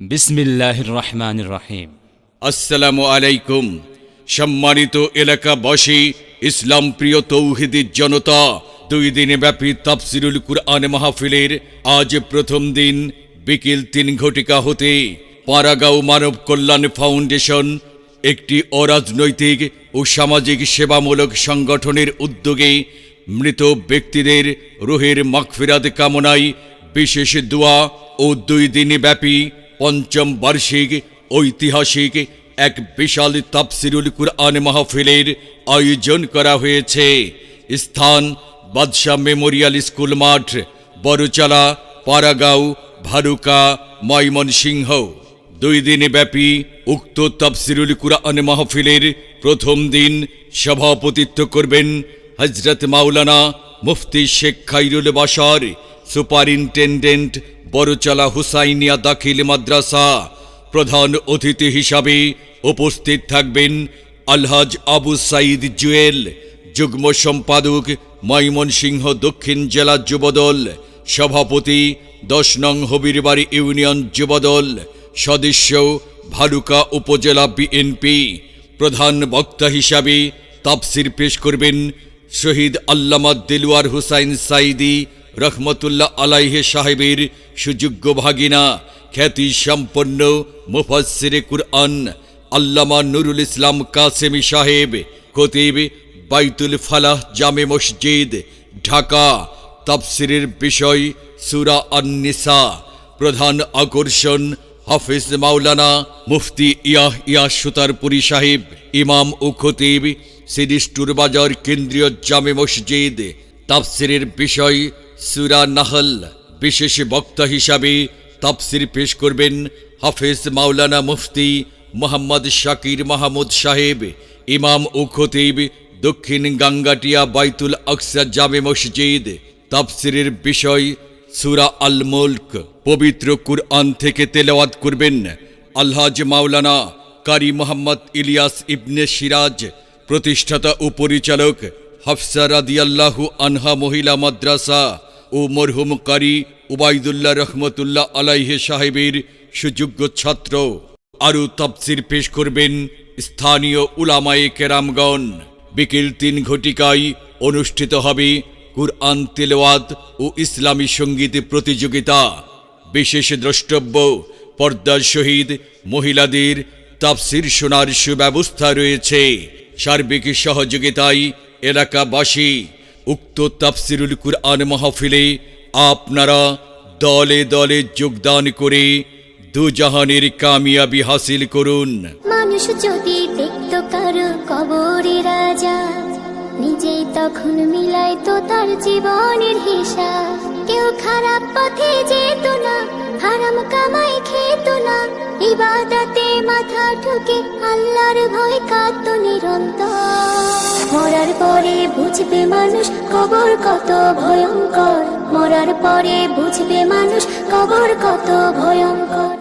বিসমিল্লাহির রহমানির রহিম। আসসালামু আলাইকুম, সম্মানিত এলাকাবাসী, ইসলাম প্রিয় তৌহিদি জনতা, দুই দিনে ব্যাপী তাফসিরুল কুরআন মাহফিলের আজ প্রথম দিন, বিকেল তিন ঘটিকা হতে পারাগাঁও মানব কল্যাণ ফাউন্ডেশন, একটি অরাজনৈতিক ও সামাজিক সেবামূলক সংগঠনের উদ্যোগে মৃত ব্যক্তিদের রুহের মাগফিরাত কামনায় বিশেষ দোয়া ও দুই দিন ব্যাপী পঞ্চম বার্ষিক ঐতিহাসিক এক বিশাল তাফসিরুল কুরআন মাহফিলের আয়োজন করা হয়েছে। স্থান বাদশাহ মেমোরিয়াল স্কুল মাঠ, বড়চালা, পাড়াগাঁও, ভারুকা, ময়মনসিংহ। দুই দিন ব্যাপী উক্ত তাফসিরুল কুরআন মাহফিলের প্রথম দিন সভাপতিত্ব করবেন হজরত মাওলানা মুফতি শেখ খাইরুল বাসার সুপারিনটেন্ডেন্ট বড়চালা হুসাইনিয়া দাখিল মাদ্রাসা। প্রধান অতিথি হিসাবে উপস্থিত থাকবেন আলহাজ আবু সাইদ জুয়েল, যুগ্ম সম্পাদক ময়মনসিংহ দক্ষিণ জেলা যুবদল, সভাপতি দশ নং হবিরবাড়ি ইউনিয়ন যুবদল, সদস্য ভালুকা উপজেলা বিএনপি। প্রধান বক্তা হিসাবে তাফসির পেশ করবেন শহীদ আল্লামা দিলওয়ার হুসাইন সাইদি রহমতুল্লাহ আলাইহে সাহেবের সুযোগ্য ভাগিনা, খ্যাতি সম্পন্ন মুফাসসিরে কুরআন, আল্লামা নুরুল ইসলাম কাসেমি সাহেব, খতিব বাইতুল ফালাহ জামে মসজিদ, ঢাকা। তাফসিরের বিষয় সুরা আন-নিসা, প্রধান আকর্ষণ হাফিজ মাওলানা মুফতি ইয়াহ ইয়াহ সুতারপুরি সাহেব, ইমাম ও খতিব সিরিস্টুর বাজার কেন্দ্রীয় জামে মসজিদ। তাফসিরের বিষয় সুরা নাহল বিশেষ বক্তা হিসাবে তাফসির পেশ করবেন হাফেজ মাওলানা মুফতি মোহাম্মদ শাকির মাহমুদ সাহেব, ইমাম ও খতিব, দক্ষিণ গাঙ্গাটিয়া বাইতুল আকসা জামে মসজিদ। তাফসিরের বিষয় সুরা আল মুল্ক পবিত্র কুরআন থেকে তেলাওয়াত করবেন আলহাজ মাওলানা কারি মোহাম্মদ ইলিয়াস ইবনে সিরাজ, প্রতিষ্ঠাতা ও পরিচালক হাফসা রাদিয়াল্লাহু আনহা মহিলা মাদ্রাসা। ও মরহুম কারি উবাইদুল্লাহ রহমতুল্লাহ আলাইহে সাহেবের সুযোগ্য ছাত্র। আরও তাফসির পেশ করবেন স্থানীয় উলামায়ে কেরামগণ। বিকেল তিন ঘটিকায় অনুষ্ঠিত হবে কুরআন তেলাওয়াত ও ইসলামী সংগীত প্রতিযোগিতা। বিশেষ দ্রষ্টব্য, পর্দার শহীদ মহিলাদের তাফসির শোনার সুব্যবস্থা রয়েছে। সার্বিক সহযোগিতায় এলাকাবাসী উক্ত তাফসিরুল কুরআন মাহফিলে আপনারা দলে দলে যোগদান করে দুজাহানের কামিয়াবি হাসিল করুন। মানুষ যদি দেখত কারও কবরে রাজা, নিজেই তখন মিলাই তো তার জীবনের হিসাব। কেউ খারাপ পথে যেত হারাম কামাই খেত না ইবাদাতে মাথা ঠুকে আল্লাহর ভয় কাত নিরন্তর মরার পরে বুঝবে মানুষ কবর কত ভয়ঙ্কর। মরার পরে বুঝবে মানুষ কবর কত ভয়ঙ্কর।